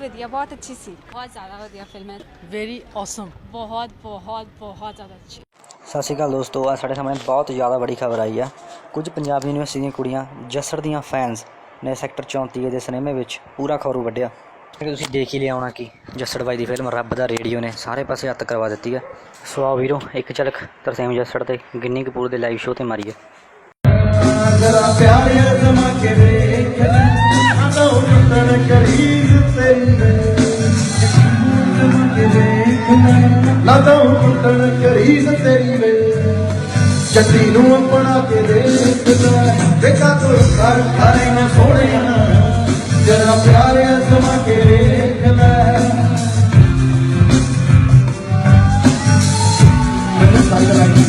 ਬਹੁਤ ਵਧੀਆ ਬਹੁਤ ਅੱਛੀ ਸੀ। ਬਹੁਤ ਜ਼ਿਆਦਾ ਵਧੀਆ ਫਿਲਮ ਹੈ। ਵੈਰੀ ਔਸਮ ਬਹੁਤ ਬਹੁਤ ਬਹੁਤ ਜ਼ਿਆਦਾ ਅੱਛੀ। ਸਤਿ ਸ਼੍ਰੀ ਅਕਾਲ ਦੋਸਤੋ ਆ ਸਾਡੇ ਸਾਹਮਣੇ ਬਹੁਤ ਜ਼ਿਆਦਾ ਬੜੀ ਖਬਰ ਆਈ ਆ। ਕੁਝ ਪੰਜਾਬ ਯੂਨੀਵਰਸਿਟੀ ਦੀਆਂ ਕੁੜੀਆਂ ਜੱਸੜ ਦੀਆਂ ਫੈਨਸ ਨੇ ਸੈਕਟਰ 34 ਦੇ ਸਿਨੇਮੇ ਵਿੱਚ ਪੂਰਾ ਖਰੂ ਵੱਢਿਆ। ਕਿ ਤੁਸੀਂ ਦੇਖ ਹੀ ਲਿਆ ਹੋਣਾ ਕਿ ਜੱਸੜ ਬਾਈ ਦੀ ਫਿਲਮ ਰੱਬ ਦਾ ਰੇਡੀਓ ਨੇ ਸਾਰੇ ਪਾਸੇ ਹੱਥ ਕਰਵਾ ਦਿੱਤੀ ਹੈ ਸੋ ਆਓ ਵੀਰੋ ਇੱਕ ਝਲਕ ਤਰਸੇਮ ਜੱਸੜ ਤੇ ਗਿੰਨੀ ਕਪੂਰ ਦੇ ਲਾਈਵ ਸ਼ੋਅ ਤੇ ਮਾਰੀਏ। ਜਰਾ ਪਿਆਰੇ ਕੇ ਵੇਖ ਲੈ। ਆਂਦਾ ਵੇਖ ਲੈ ਲਾਦਾ ਉਤਣ ਕਰੀਜ਼ ਤੇਰੀ ਵੇ। ਜੱਟੀ ਨੂੰ ਆਪਣਾ ਕੇ ਦੇਖ ਵੇਖਾ ਤੋ ਕਰ ਕਰੇ ਨਾ। ਸੋਹਣਿਆ ਜਰਾ ਪਿਆਰੇ ਸਮਾ ਕੇ ਵੇਖ ਲੈ ਮੈਨੂੰ ਸੰਗ ਲੱਗੀ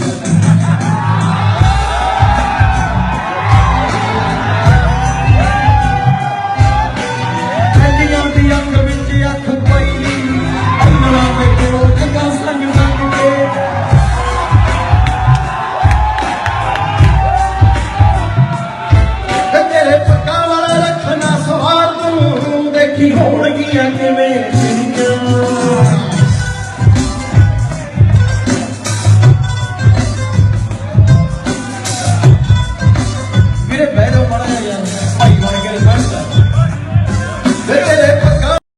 ਤੇ ਤੇਰੇ ਪੱਕਾ